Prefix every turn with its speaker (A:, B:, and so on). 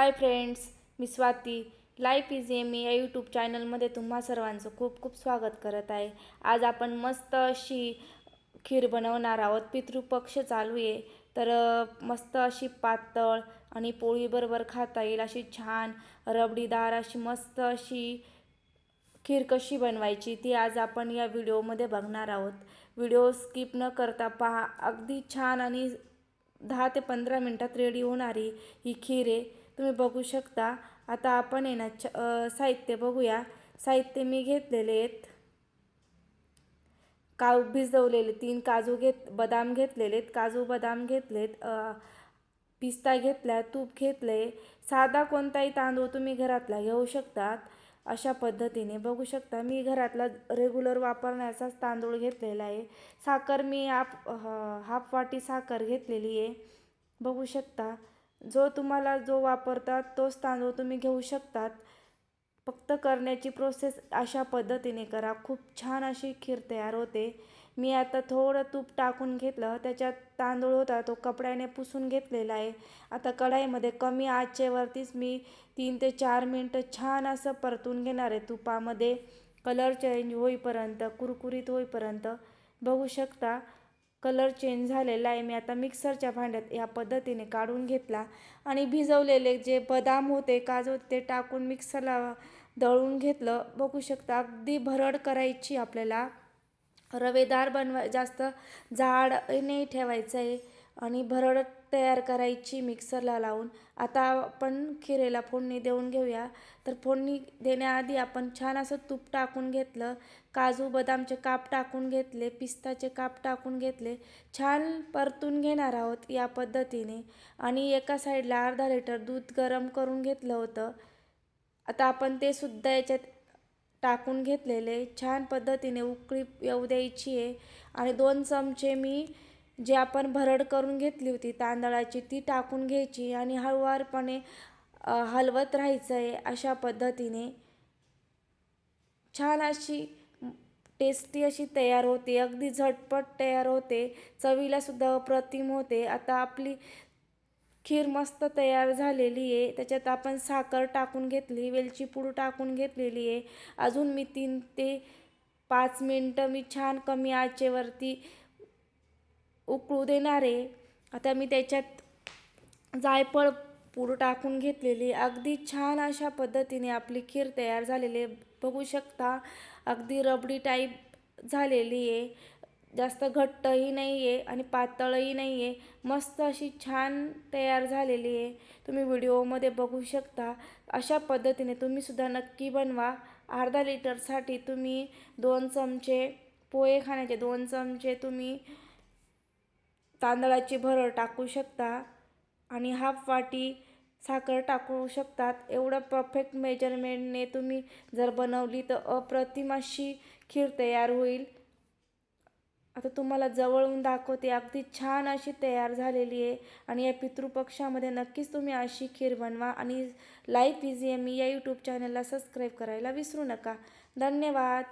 A: हाय friends मी Swati. Life is M या YouTube चॅनलमध्ये तुम्हा सर्वांचं खूप खूप स्वागत करत आहे. आज आपण मस्त अशी खीर बनवणार आहोत. पितृपक्ष चालू आहे. तर मस्त अशी पातळ आणि पोळीबरोबर खाता येईल अशी छान रबडीदार अशी मस्त अशी खीर कशी बनवायची ती आज आपण या व्हिडिओमध्ये बघणार आहोत. व्हिडिओ स्किप न करता पहा. अगदी छान आणि दहा ते पंधरा मिनटात रेडी होणारी ही खीर आहे. तुम्ही बघू शकता. आता आपण आहे ना छ साहित्य बघूया. साहित्य मी घेतलेले आहेत. काव भिजवलेले तीन काजू घेत बदाम घेतलेले आहेत. काजू बदाम घेतलेत पिस्ता घेतला तूप घेतले. साधा कोणताही तांदूळ तुम्ही घरातला घेऊ शकतात. अशा पद्धतीने बघू शकता. मी घरातला रेग्युलर वापरण्याचाच तांदूळ घेतलेला आहे. साखर मी हाफ हाफ वाटी साखर घेतलेली आहे. बघू शकता. जो तुम्हाला जो वापरतात तोच तांदूळ तुम्ही घेऊ शकतात. फक्त करण्याची प्रोसेस अशा पद्धतीने करा. खूप छान अशी खीर तयार होते. मी आता थोडं तूप टाकून घेतलं. त्याच्यात तांदूळ होता तो कपड्याने पुसून घेतलेला आहे. आता कढाईमध्ये कमी आचेवरतीच मी तीन ते चार मिनटं छान असं परतून घेणार आहे तुपामध्ये. कलर चेंज होईपर्यंत कुरकुरीत होईपर्यंत बघू शकता. कलर चेंज झालेला आहे. मी आता मिक्सरच्या भांड्यात या पद्धतीने काढून घेतला आणि भिजवलेले जे बदाम होते काजू होते ते टाकून मिक्सरला दळून घेतलं. बघू शकता अगदी भरड करायची आपल्याला रवेदार बनवा जास्त जाड नाही ठेवायचं आहे. आणि भरड तयार करायची मिक्सरला लावून. आता आपण खिरेला फोडणी देऊन घेऊया. तर फोडणी देण्याआधी आपण छान असं तूप टाकून घेतलं. काजू बदामचे काप टाकून घेतले. पिस्ताचे काप टाकून घेतले. छान परतून घेणार आहोत या पद्धतीने. आणि एका साईडला अर्धा लिटर दूध गरम करून घेतलं होतं. आता आपण ते सुद्धा याच्यात टाकून घेतलेले. छान पद्धतीने उकळी येऊ द्यायची आहे. आणि दोन चमचे मी जे आपण भरड करून घेतली होती तांदळाची ती टाकून घ्यायची आणि हळुवारपणे हलवत राहायचं आहे अशा पद्धतीने. छान अशी टेस्टी अशी तयार होते अगदी झटपट तयार होते चवीलासुद्धा अप्रतिम होते. आता आपली खीर मस्त तयार झालेली आहे त्याच्यात आपण साखर टाकून घेतली वेलची पूड टाकून घेतलेली आहे. अजून मी तीन ते पाच मिनटं मी छान कमी आचेवरती उकळू देणार. आहे आता मी त्याच्यात जायफळ पूड टाकून घेतलेली. अगदी छान अशा पद्धतीने आपली खीर तयार झालेली आहे. बघू शकता अगदी रबडी टाईप झालेली आहे. जास्त घट्टही नाही आहे आणि पातळही नाही आहे मस्त अशी छान तयार झालेली आहे. तुम्ही व्हिडिओमध्ये बघू शकता. अशा पद्धतीने तुम्हीसुद्धा नक्की बनवा. अर्धा लिटरसाठी तुम्ही दोन चमचे पोहे खाण्याचे दोन चमचे तुम्ही तांदळाची भरळ टाकू शकता आणि हाफ वाटी साखर टाकू शकतात. एवढं परफेक्ट मेजरमेंटने तुम्ही जर बनवली तर अप्रतिम अशी खीर तयार होईल. आता तुम्हाला जवळून दाखवते अगदी छान अशी तयार झालेली आहे आणि या पितृपक्षामध्ये नक्कीच तुम्ही अशी खीर बनवा आणि लाईफ इझी एम या यूट्यूब चॅनलला सबस्क्राईब करायला विसरू नका. धन्यवाद.